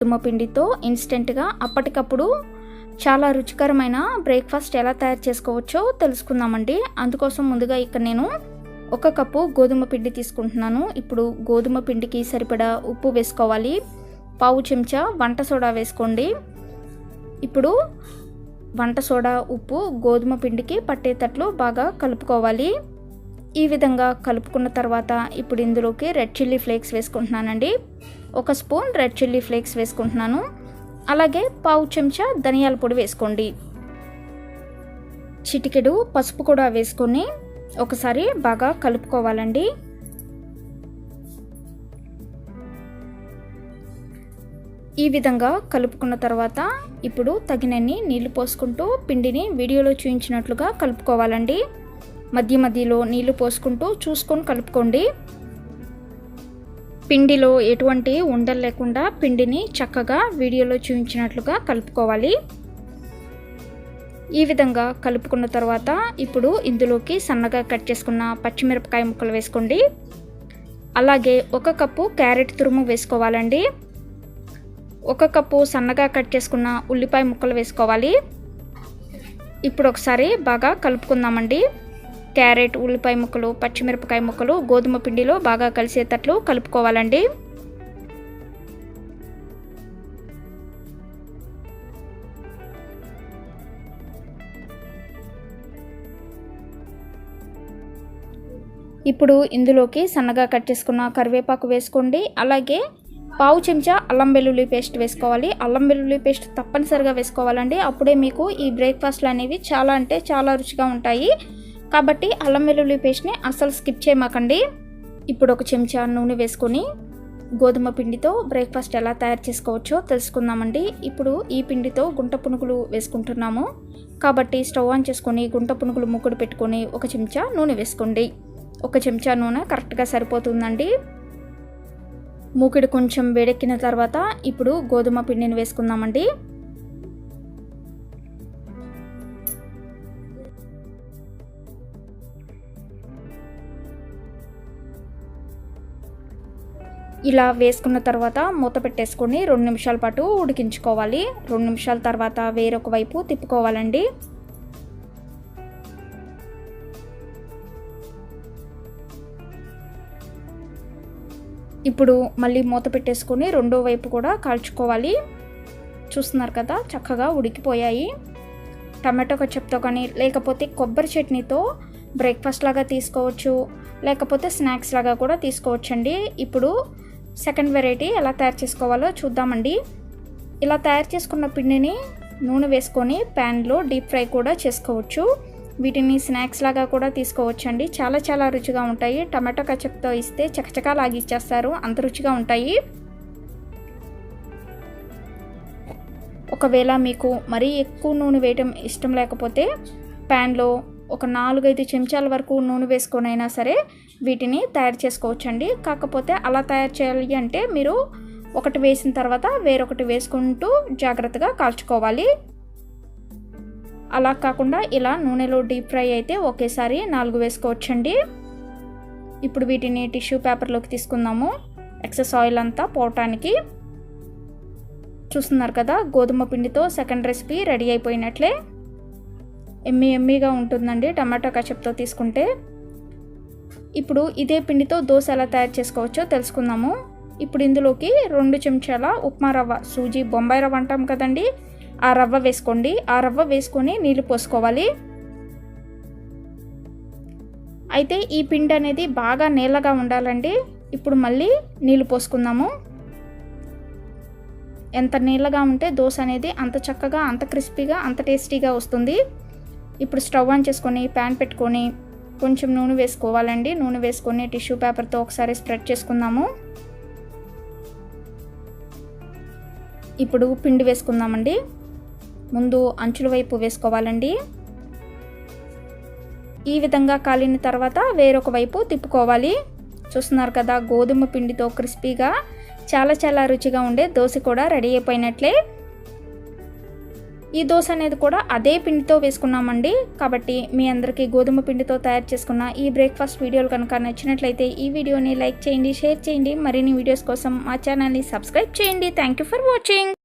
గోధుమ పిండితో ఇన్స్టెంట్గా అప్పటికప్పుడు చాలా రుచికరమైన బ్రేక్ఫాస్ట్ ఎలా తయారు చేసుకోవచ్చో తెలుసుకుందామండి. అందుకోసం ముందుగా ఇక్కడ నేను ఒక కప్పు గోధుమ పిండి తీసుకుంటున్నాను. ఇప్పుడు గోధుమ పిండికి సరిపడా ఉప్పు వేసుకోవాలి. పావు చెంచా వంట సోడా వేసుకోండి. ఇప్పుడు వంట సోడా ఉప్పు గోధుమ పిండికి పట్టేటట్లు బాగా కలుపుకోవాలి. ఈ విధంగా కలుపుకున్న తర్వాత ఇప్పుడు ఇందులోకి రెడ్ చిల్లీ ఫ్లేక్స్ వేసుకుంటున్నానండి. ఒక స్పూన్ రెడ్ చిల్లీ ఫ్లేక్స్ వేసుకుంటున్నాను. అలాగే పావు చెంచా ధనియాల పొడి వేసుకోండి. చిటికెడు పసుపు కూడా వేసుకొని ఒకసారి బాగా కలుపుకోవాలండి. ఈ విధంగా కలుపుకున్న తర్వాత ఇప్పుడు తగినన్ని నీళ్ళు పోసుకుంటూ పిండిని వీడియోలో చూపించినట్లుగా కలుపుకోవాలండి. మధ్య మధ్యలో నీళ్ళు పోసుకుంటూ చూసుకొని కలుపుకోండి. పిండిలో ఎటువంటి ఉండలు లేకుండా పిండిని చక్కగా వీడియోలో చూపించినట్లుగా కలుపుకోవాలి. ఈ విధంగా కలుపుకున్న తర్వాత ఇప్పుడు ఇందులోకి సన్నగా కట్ చేసుకున్న పచ్చిమిరపకాయ ముక్కలు వేసుకోండి. అలాగే ఒక కప్పు క్యారెట్ తురుము వేసుకోవాలండి. ఒక కప్పు సన్నగా కట్ చేసుకున్న ఉల్లిపాయ ముక్కలు వేసుకోవాలి. ఇప్పుడు ఒకసారి బాగా కలుపుకుందామండి. క్యారెట్ ఉల్లిపాయ ముక్కలు పచ్చిమిరపకాయ ముక్కలు గోధుమ పిండిలో బాగా కలిసేటట్లు కలుపుకోవాలండి. ఇప్పుడు ఇందులోకి సన్నగా కట్ చేసుకున్న కరివేపాకు వేసుకోండి. అలాగే పావు చెంచా అల్లం వెల్లుల్లి పేస్ట్ వేసుకోవాలి. అల్లం వెల్లుల్లి పేస్ట్ తప్పనిసరిగా వేసుకోవాలండి. అప్పుడే మీకు ఈ బ్రేక్ఫాస్ట్లు అనేవి చాలా అంటే చాలా రుచిగా ఉంటాయి. కాబట్టి అల్లం వెల్లుల్లి పేస్ట్ని అస్సలు స్కిప్ చేయమాకండి. ఇప్పుడు ఒక చెంచా నూనె వేసుకొని గోధుమ పిండితో బ్రేక్ఫాస్ట్ ఎలా తయారు చేసుకోవచ్చో తెలుసుకుందామండి. ఇప్పుడు ఈ పిండితో గుంట పునుగులు వేసుకుంటున్నాము. కాబట్టి స్టవ్ ఆన్ చేసుకొని గుంట పునుగులు ముక్కుడు పెట్టుకొని ఒక చెంచా నూనె వేసుకోండి. ఒక చెంచా నూనె కరెక్ట్గా సరిపోతుందండి. మూకిడి కొంచెం వేడెక్కిన తర్వాత ఇప్పుడు గోధుమ పిండిని వేసుకుందామండి. ఇలా వేసుకున్న తర్వాత మూత పెట్టేసుకొని రెండు నిమిషాల పాటు ఉడికించుకోవాలి. రెండు నిమిషాల తర్వాత వేరొక వైపు తిప్పుకోవాలండి. ఇప్పుడు మళ్ళీ మూత పెట్టేసుకొని రెండో వైపు కూడా కాల్చుకోవాలి. చూస్తున్నారు కదా చక్కగా ఉడికిపోయాయి. టమాటో కచ్చప్తో కానీ లేకపోతే కొబ్బరి చట్నీతో బ్రేక్ఫాస్ట్ లాగా తీసుకోవచ్చు. లేకపోతే స్నాక్స్ లాగా కూడా తీసుకోవచ్చండి. ఇప్పుడు సెకండ్ వెరైటీ ఎలా తయారు చేసుకోవాలో చూద్దామండి. ఇలా తయారు చేసుకున్న పిండిని నూనె వేసుకొని ప్యాన్లో డీప్ ఫ్రై కూడా చేసుకోవచ్చు. వీటిని స్నాక్స్ లాగా కూడా తీసుకోవచ్చండి. చాలా చాలా రుచిగా ఉంటాయి. టమాటో కచప్తో ఇస్తే చకచకా లాగిచ్చేస్తారు. అంత రుచిగా ఉంటాయి. ఒకవేళ మీకు మరీ ఎక్కువ నూనె వేయటం ఇష్టం లేకపోతే ప్యాన్లో ఒక నాలుగైదు చెంచాల వరకు నూనె వేసుకొని అయినా సరే వీటిని తయారు చేసుకోవచ్చండి. కాకపోతే అలా తయారు చేయాలి అంటే మీరు ఒకటి వేసిన తర్వాత వేరొకటి వేసుకుంటూ జాగ్రత్తగా కాల్చుకోవాలి. అలా కాకుండా ఇలా నూనెలో డీప్ ఫ్రై అయితే ఒకేసారి నాలుగు వేసుకోవచ్చండి. ఇప్పుడు వీటిని టిష్యూ పేపర్లోకి తీసుకుందాము. ఎక్సెస్ ఆయిల్ అంతా పోవటానికి. చూస్తున్నారు కదా గోధుమ పిండితో సెకండ్ రెసిపీ రెడీ అయిపోయినట్లే. ఎమ్మి ఎమ్మిగా ఉంటుందండి టమాటో కచప్తో తీసుకుంటే. ఇప్పుడు ఇదే పిండితో దోశ ఎలా తయారు చేసుకోవచ్చో తెలుసుకుందాము. ఇప్పుడు ఇందులోకి రెండు చెంచాల ఉప్మా రవ్వ సూజీ బొంబాయి రవ్వ అంటాం కదండి. ఆ రవ్వ వేసుకోండి. ఆ రవ్వ వేసుకొని నీళ్ళు పోసుకోవాలి. అయితే ఈ పిండి అనేది బాగా నీళ్ళగా ఉండాలండి. ఇప్పుడు మళ్ళీ నీళ్ళు పోసుకుందాము. ఎంత నీళ్ళగా ఉంటే దోశ అనేది అంత చక్కగా అంత క్రిస్పీగా అంత టేస్టీగా వస్తుంది. ఇప్పుడు స్టవ్ ఆన్ చేసుకొని ప్యాన్ పెట్టుకొని కొంచెం నూనె వేసుకోవాలండి. నూనె వేసుకొని టిష్యూ పేపర్తో ఒకసారి స్ప్రెడ్ చేసుకుందాము. ఇప్పుడు పిండి వేసుకుందామండి. ముందు అంచుల వైపు వేసుకోవాలండి. ఈ విధంగా కాలిన తర్వాత వేరొక వైపు తిప్పుకోవాలి. చూస్తున్నారు కదా గోధుమ పిండితో క్రిస్పీగా చాలా చాలా రుచిగా ఉండే దోశ కూడా రెడీ అయిపోయినట్లే. ఈ దోశ అనేది కూడా అదే పిండితో వేసుకున్నామండి. కాబట్టి మీ అందరికీ గోధుమ పిండితో తయారు చేసుకున్న ఈ బ్రేక్ఫాస్ట్ వీడియోలు కనుక నచ్చినట్లయితే ఈ వీడియోని లైక్ చేయండి షేర్ చేయండి. మరిన్ని వీడియోస్ కోసం మా ఛానల్ని సబ్స్క్రైబ్ చేయండి. Thank you for watching.